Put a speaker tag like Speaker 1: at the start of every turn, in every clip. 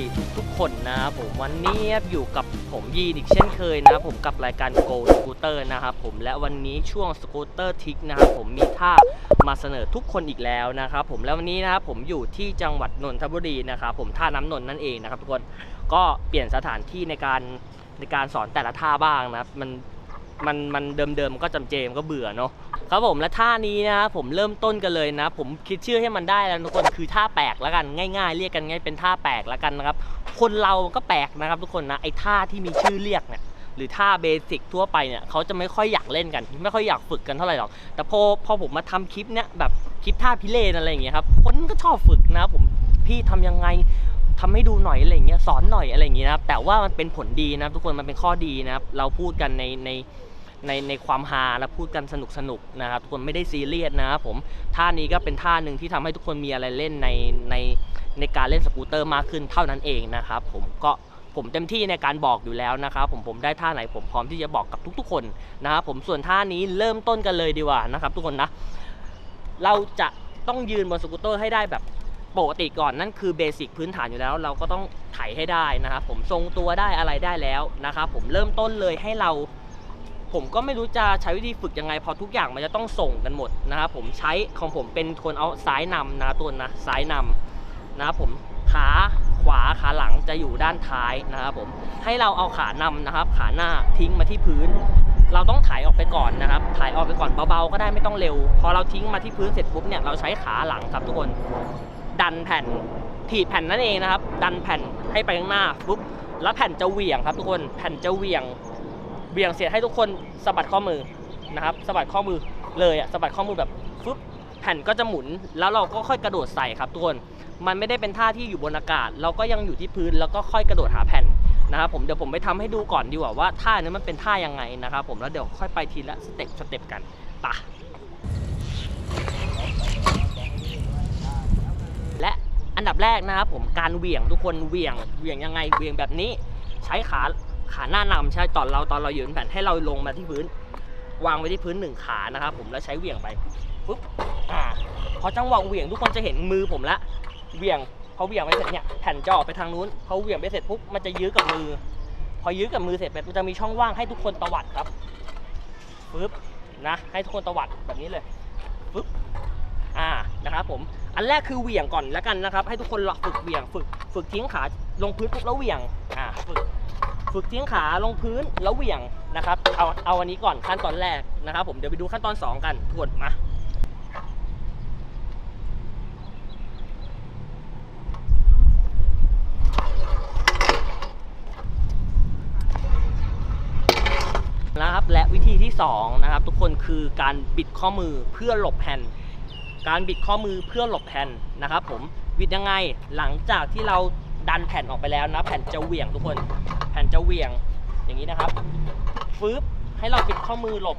Speaker 1: ดีทุกทุกๆคนนะครับผมวันนี้อยู่กับผมยีนอีกเช่นเคยนะครับผมกับรายการ Go Scooter นะครับผมและวันนี้ช่วงสกูเตอร์ทิกนะครับผมมีท่ามาเสนอทุกคนอีกแล้วนะครับผมแล้ววันนี้นะครับผมอยู่ที่จังหวัดนนทบุรีนะครับผมท่าน้ำนนท์นั่นเองนะครับทุกคนก็เปลี่ยนสถานที่ในการในการสอนแต่ละท่าบ้างนะครับมันมันมันเดิมๆก็จำเจมก็เบื่อเนาะ ครับผมและท่านี้นะครับผมเริ่มต้นกันเลยนะ ผมคิดชื่อให้มันได้แล้วทุกคนคือท่าแปลกแล้วกันง่ายๆ เรียกกันง่ายเป็นท่าแปลกแล้วกันนะครับ คนเราก็แปลกนะครับ ทุกคนนะไอ้ท่าที่มีชื่อเรียกเนี่ยหรือท่าเบสิกทั่วไปเนี่ยเขาจะไม่ค่อยอยากเล่นกัน ไม่ค่อยอยากฝึกกันเท่าไหร่หรอก แต่พอพอผมมาทำคลิปเนี่ยแบบคลิปท่าพิเรนอะไรอย่างเงี้ยครับคนก็ชอบฝึกนะครับผมพี่ทำยังไงทำให้ดูหน่อยอะไรอย่างเงี้ยสอนหน่อยอะไรอย่างเงี้ยนะครับแต่ว่ามันเป็นผลดีนะครับทุกคนมันเป็นข้อดีนะครับเราพูดกันในใน ในในความฮาและพูดกันสนุกสนุกๆนะครับทุกคนไม่ได้ซีเรียสนะครับผมท่านี้ก็เป็นท่าหนึ่งที่ทำให้ทุกคนมีอะไรเล่นในในในการเล่นสกูตเตอร์มากขึ้นเท่านั้นเองนะครับผมก็ผมเต็มที่ในการบอกอยู่แล้วนะครับผมผมได้ท่าไหนผมพร้อมที่จะบอกกับทุกๆคนนะครับผมส่วนท่านี้เริ่มต้นกันเลยดีกว่านะครับทุกคนนะ เราจะต้องยืนบนสกูตเตอร์ให้ได้แบบปกติก่อนนั่นคือเบสิกพื้นฐานอยู่แล้ว เราก็ต้องไถให้ได้นะครับผมทรงตัวได้อะไรได้แล้วนะครับผมเริ่มต้นเลยให้เรา ผมก็ไม่รู้จะใช้วิธีฝึกยังไง พอทุกอย่างมันจะต้องส่งกันหมดนะครับผมใช้ของผมเป็นคนเอาซ้ายนำนะตัวนะซ้ายนำนะครับผมขาขวาขาหลังจะอยู่ด้านท้ายนะครับผมให้เราเอาขานำนะครับ ขาหน้าทิ้งมาที่พื้น เราต้องถ่ายออกไปก่อนนะครับ ถ่ายออกไปก่อนเบาๆก็ได้ไม่ต้องเร็ว พอเราทิ้งมาที่พื้นเสร็จปุ๊บเนี่ยเราใช้ขาหลังครับทุกคน ดันแผ่นถีบแผ่นนั่นเองนะครับ ดันแผ่นให้ไปข้างหน้าปุ๊บแล้วแผ่นจะเหวี่ยงครับทุกคนแผ่นจะเหวี่ยง เบี่ยงเสียดให้ทุกคนสะบัดข้อมือนะครับสะบัดข้อมือเลยอะสะบัดข้อมือแบบฟึบแผ่นก็จะหมุน แล้วเราก็ค่อยกระโดดใส่ครับทุกคนมันไม่ได้เป็นท่าที่อยู่บนอากาศ เราก็ยังอยู่ที่พื้นแล้วก็ค่อยกระโดดหาแผ่นนะครับผมเดี๋ยวผมไปทำให้ดูก่อนดีกว่าว่าท่านี้มันเป็นท่ายังไงนะครับผมแล้วเดี๋ยวค่อยไปทีละสเต็ปสเต็ปกันไปะและอันดับแรกนะครับผมการเหวี่ยงทุกคนเหวี่ยงเหวี่ยงยังไงเหวี่ยงแบบนี้ใช้ขา ขาหน้านำใช่ตอนเราตอนเราอยืนแผ่นให้เราลงมาที่พื้น วางไว้ที่พื้นหนึ่งขานะครับผมแล้วใช้เหวี่ยงไปปุ๊บอ่าพอจังหวะเหวี่ยงทุกคนจะเห็นมือผมละเหวี่ยงพอเหวี่ยงไปเสร็จเนี่ยแผ่นจะออกไปทางนู้นพอเหวี่ยงไปเสร็จปุ๊บมันจะยื้อกับมือ พอยื้อกับมือเสร็จมันจะมีช่องว่างให้ทุกคนตวัดครับปึ๊บนะให้ทุกคนตวัดแบบนี้เลยปึ๊บอ่านะครับผมอันแรกคือเหวี่ยงก่อนแล้วกันนะครับ ให้ทุกคนลองฝึกเหวี่ยงฝึก ฝึกทิ้งขาลงพื้นปุ๊บแล้วเหวี่ยงอ่า ฝึกทิ้งขาลงพื้นแล้วเหวี่ยงนะครับ เอาเอาอันนี้ก่อนขั้นตอนแรกนะครับ ผมเดี๋ยวไปดูขั้นตอน 2 กันทวนมานะครับและวิธีที่2นะครับทุกคนคือการบิดข้อมือเพื่อหลบแผ่นการบิดข้อมือเพื่อหลบแผ่นนะครับ ผมบิดยังไงหลังจากที่เราดันแผ่นออกไปแล้วนะแผ่นจะเหวี่ยงทุกคน นจะเหวี่ยงอย่างนี้นะครับฟืบให้เราบิดข้อมือหลบ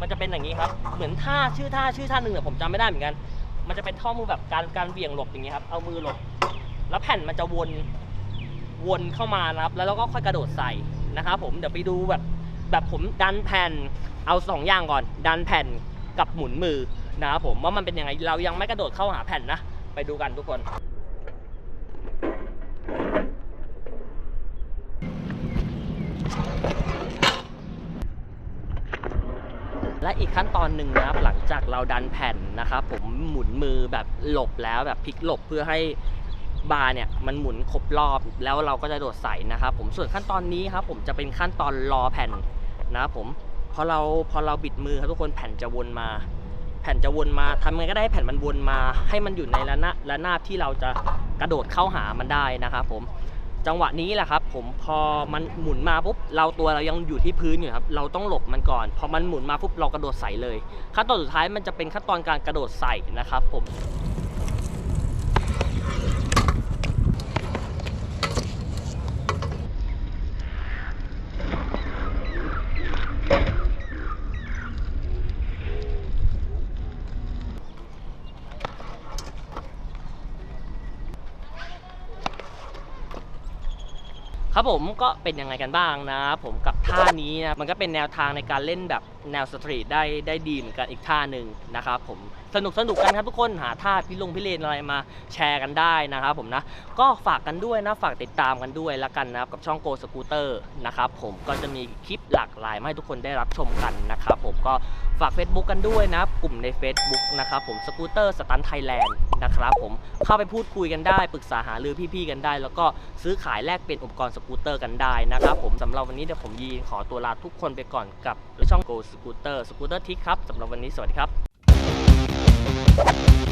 Speaker 1: มันจะเป็นอย่างนี้ครับ เหมือนท่าชื่อท่าชื่อท่าหนึ่งแต่ผมจำไม่ได้เหมือนกัน มันจะเป็นข้อมือแบบการการเหวี่ยงหลบอย่างนี้ครับ เอามือหลบ แล้วแผ่นมันจะวนวนเข้ามานะครับ แล้วเราก็ค่อยกระโดดใส่นะครับ ผมเดี๋ยวไปดูแบบแบบผมดันแผ่นเอาสองอย่างก่อน ดันแผ่นกับหมุนมือนะครับผมว่ามันเป็นยังไงเรายังไม่กระโดดเข้าหาแผ่นนะ ไปดูกันทุกคน และอีกขั้นตอนหนึ่งนะครับหลังจากเราดันแผ่นนะครับผมหมุนมือแบบหลบแล้วแบบพลิกหลบเพื่อให้บาร์เนี่ยมันหมุนครบรอบแล้วเราก็จะโดดใส่นะครับผมส่วนขั้นตอนนี้ครับผมจะเป็นขั้นตอนรอแผ่นนะครับผมพอเราพอเราบิดมือครับทุกคนแผ่นจะวนมา แผ่นจะวนมาทำไงก็ได้แผ่นมันวนมา ให้มันอยู่ในระนาบระนาบที่เราจะกระโดดเข้าหามันได้นะครับผม จังหวะนี้แหละครับ ผมพอมันหมุนมาปุ๊บเราตัวเรายังอยู่ที่พื้นอยู่ครับเราต้องหลบมันก่อน พอมันหมุนมาปุ๊บเรากระโดดใส่เลย ขั้นตอนสุดท้ายมันจะเป็นขั้นตอนการกระโดดใส่นะครับผม ครับผมก็เป็นยังไงกันบ้างนะ ผมกับท่านี้นะมันก็เป็นแนวทางในการเล่นแบบแนวสตรีทได้ได้ดีเหมือนกันอีกท่าหนึ่งนะครับผมสนุกสนุกกันครับทุกคนหาท่าพิลงพิเรนอะไรมาแชร์กันได้นะครับผมนะก็ฝากกันด้วยนะฝากติดตามกันด้วยละกันนะครับกับช่องโกสกูเตอร์นะครับผมก็จะมีคลิปหลากหลายมาให้ทุกคนได้รับชมกันนะครับผมก็ฝาก Facebook กันด้วยนะกลุ่มใน Facebook นะครับผมสกูตเตอร์สตันไทยแลนด์ นะครับผมเข้าไปพูดคุยกันได้ปรึกษาหารือพี่ๆกันได้ แล้วก็ซื้อขายแลกเปลี่ยนอุปกรณ์สกูตเตอร์กันได้นะครับผมสำหรับวันนี้เดี๋ยวผมยีนขอตัวลาทุกคนไปก่อนกับช่อง Go Scooter Scooter Tick ครับสำหรับวันนี้สวัสดีครับ